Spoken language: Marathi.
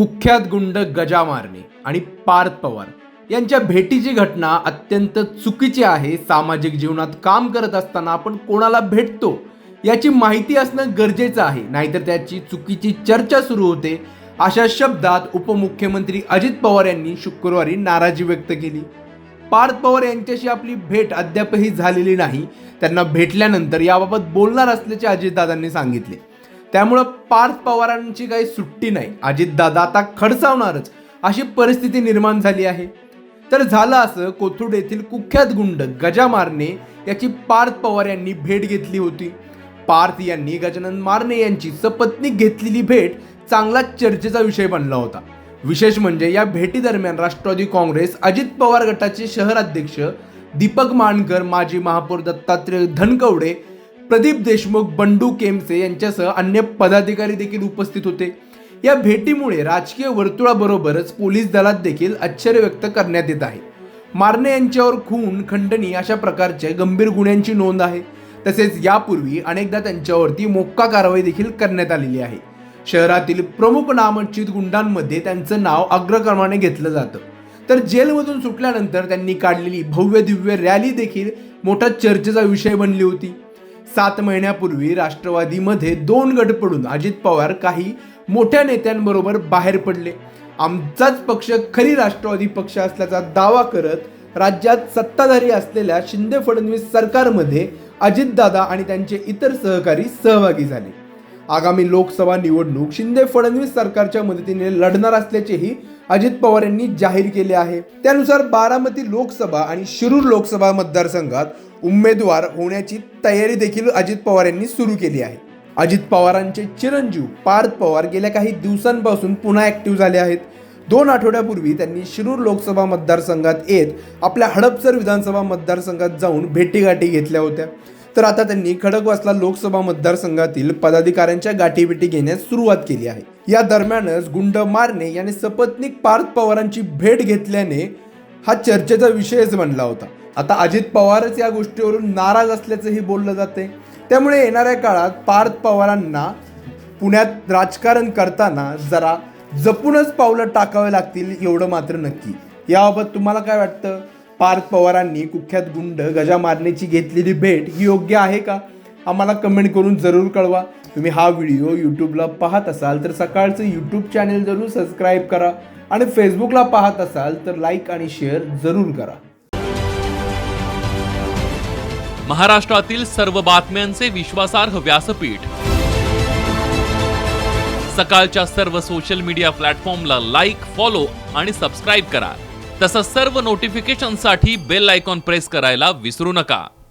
कुख्यात गुंड गजा मारणे आणि पार्थ पवार यांच्या भेटीची घटना अत्यंत चुकीची आहे. सामाजिक जीवनात काम करत असताना आपण कोणाला भेटतो याची माहिती असणं गरजेचं आहे. नाहीतर त्याची चुकीची चर्चा सुरू होते. अशा शब्दात उपमुख्यमंत्री अजित पवार यांनी शुक्रवारी नाराजी व्यक्त केली. पार्थ पवार यांच्याशी आपली भेट अद्यापही झालेली नाही. त्यांना भेटल्यानंतर याबाबत बोलणार असल्याचे अजितदादांनी सांगितले. त्यामुळं पार्थ पवारांची काही सुट्टी नाही. अजितदादा आता खडसावणारच. अशी परिस्थिती निर्माण झाली आहे. तर झालं असं कोथरूड येथील कुख्यात गुंड गजा मारणे याची पार्थ पवार यांनी भेट घेतली होती. पार्थ यांनी गजानन मारणे यांची सपत्नीक घेतलेली भेट चांगला चर्चेचा विषय बनला होता. विशेष म्हणजे या भेटीदरम्यान राष्ट्रवादी काँग्रेस अजित पवार गटाचे शहराध्यक्ष दीपक मानकर माजी महापौर दत्तात्रय धनकवडे प्रदीप देशमुख बंडू केमसे यांच्यासह अन्य पदाधिकारी देखील उपस्थित होते. या भेटीमुळे राजकीय वर्तुळाबरोबरच पोलीस दलात देखील आश्चर्य व्यक्त करण्यात येत आहे. मारणे यांच्यावर खून खंडणी अशा प्रकारच्या गंभीर गुन्ह्यांची नोंद आहे. तसेच यापूर्वी अनेकदा त्यांच्यावरती मोक्का कारवाई देखील करण्यात आलेली आहे. शहरातील प्रमुख नामचित गुंडांमध्ये त्यांचं नाव अग्रक्रमाने घेतलं जातं. तर जेलमधून सुटल्यानंतर त्यांनी काढलेली भव्य दिव्य रॅली देखील मोठा चर्चेचा विषय बनली होती. सात महिन्यापूर्वी राष्ट्रवादीमध्ये दोन गट पडून अजित पवार काही मोठ्या नेत्यांबरोबर बाहेर पडले. आमचाच पक्ष खरी राष्ट्रवादी पक्ष असल्याचा दावा करत राज्यात सत्ताधारी असलेल्या शिंदे फडणवीस सरकारमध्ये अजितदादा आणि त्यांचे इतर सहकारी सहभागी झाले. आगामी लोकसभा निवडणूक शिंदे फडणवीस सरकारच्या मदतीने लढणार असल्याचेही अजित पवार यांनी जाहीर केले आहे. त्यानुसार बारामती लोकसभा आणि शिरूर लोकसभा मतदारसंघात उमेदवार होण्याची तयारी देखील अजित पवार यांनी सुरू केली आहे. अजित पवारांचे चिरंजीव पार्थ पवार गेल्या काही दिवसांपासून पुन्हा ऍक्टिव्ह झाले आहेत. दोन आठवड्यापूर्वी त्यांनी शिरूर लोकसभा मतदारसंघात येत आपल्या हडपसर विधानसभा मतदारसंघात जाऊन भेटीगाठी घेतल्या होत्या. तर आता त्यांनी खडकवासला लोकसभा मतदारसंघातील पदाधिकाऱ्यांच्या गाठीभेटी घेण्यास सुरुवात केली आहे. या दरम्यानच गुंड मारणे याने सपत्नीक पार्थ पवारांची भेट घेतल्याने हा चर्चेचा विषयच बनला होता. आता अजित पवारच या गोष्टीवरून नाराज असल्याचंही बोललं जाते त्यामुळे येणाऱ्या काळात पार्थ पवारांना पुण्यात राजकारण करताना जरा जपूनच पावलं टाकावे लागतील एवढं मात्र नक्की. याबाबत तुम्हाला काय वाटतं? पार्थ पवारांनी कुख्यात गुंड गजा मारण्याची घेतलेली भेट ही योग्य आहे का? आम्हाला कमेंट करून जरूर कळवा. तुम्ही हा व्हिडिओ यूट्यूबला पाहत असाल तर सकाळचं यूट्यूब चॅनेल जरूर सबस्क्राईब करा आणि फेसबुकला पाहत असाल तर लाईक आणि शेअर जरूर करा. महाराष्ट्रातील सर्व बातम्यांचे विश्वासार्ह व्यासपीठ. सकाळच्या सर्व सोशल मीडिया प्लॅटफॉर्मला लाईक फॉलो आणि सबस्क्राईब करा. तसंच सर्व नोटिफिकेशनसाठी बेल आयकॉन प्रेस करायला विसरू नका.